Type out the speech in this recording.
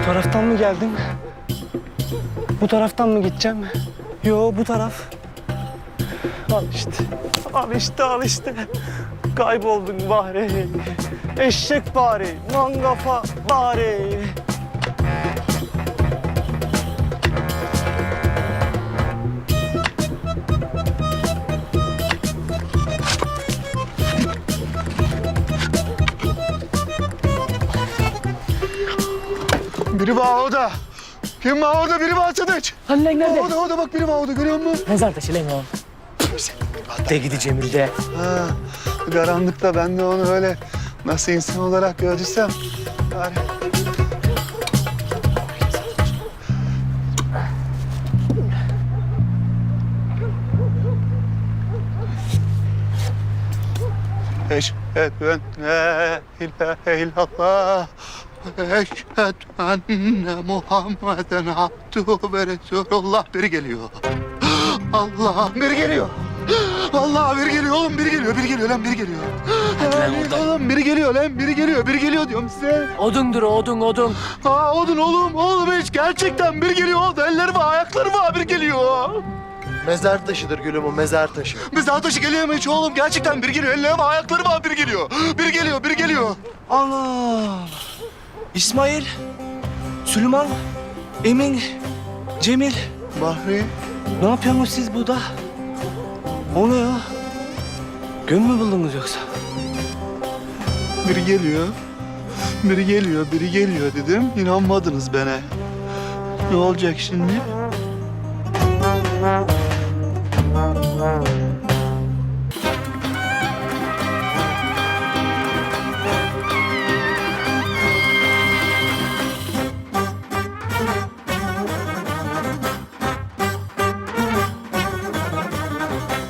Bu taraftan mı geldim? Bu taraftan mı gideceğim? Yo bu taraf. Al işte. Al işte al işte. Kayboldun bari. Eşek bari. Mangafa bari. Biri orada. Kim orada? Biri var Sadıç. Lan nerede? Orada orada bak biri orada görüyor musun? Mezar taşı lan o. De gidi Cemil'de. Ha, karanlıkta ben de onu öyle nasıl insan olarak gördüysem. Yani... Eşhedü en la ilahe illallah. Eşhedü enne Muhammeden abduhu ve Resulullah. Biri geliyor. Allah biri geliyor. Allah biri geliyor oğlum biri geliyor biri geliyor lan biri geliyor. lan Ay, oradan. Oğlum biri geliyor lan biri geliyor biri geliyor diyorum size. Odundur o, odun odun. Ha odun oğlum oğlum hiç gerçekten biri geliyor. Elleri var ayakları var biri geliyor. Mezar taşıdır gülüm o mezar taşı. Mezar taşı geliyor mu hiç oğlum? Gerçekten biri geliyor. Elleri var ayakları var biri geliyor. Biri geliyor biri geliyor. Allah. İsmail, Süleyman, Emin, Cemil. Bahri. Ne yapıyorsunuz siz burada? O ne ya? Gün mü buldunuz yoksa? Biri geliyor. Biri geliyor, biri geliyor dedim. İnanmadınız bana. Ne olacak şimdi?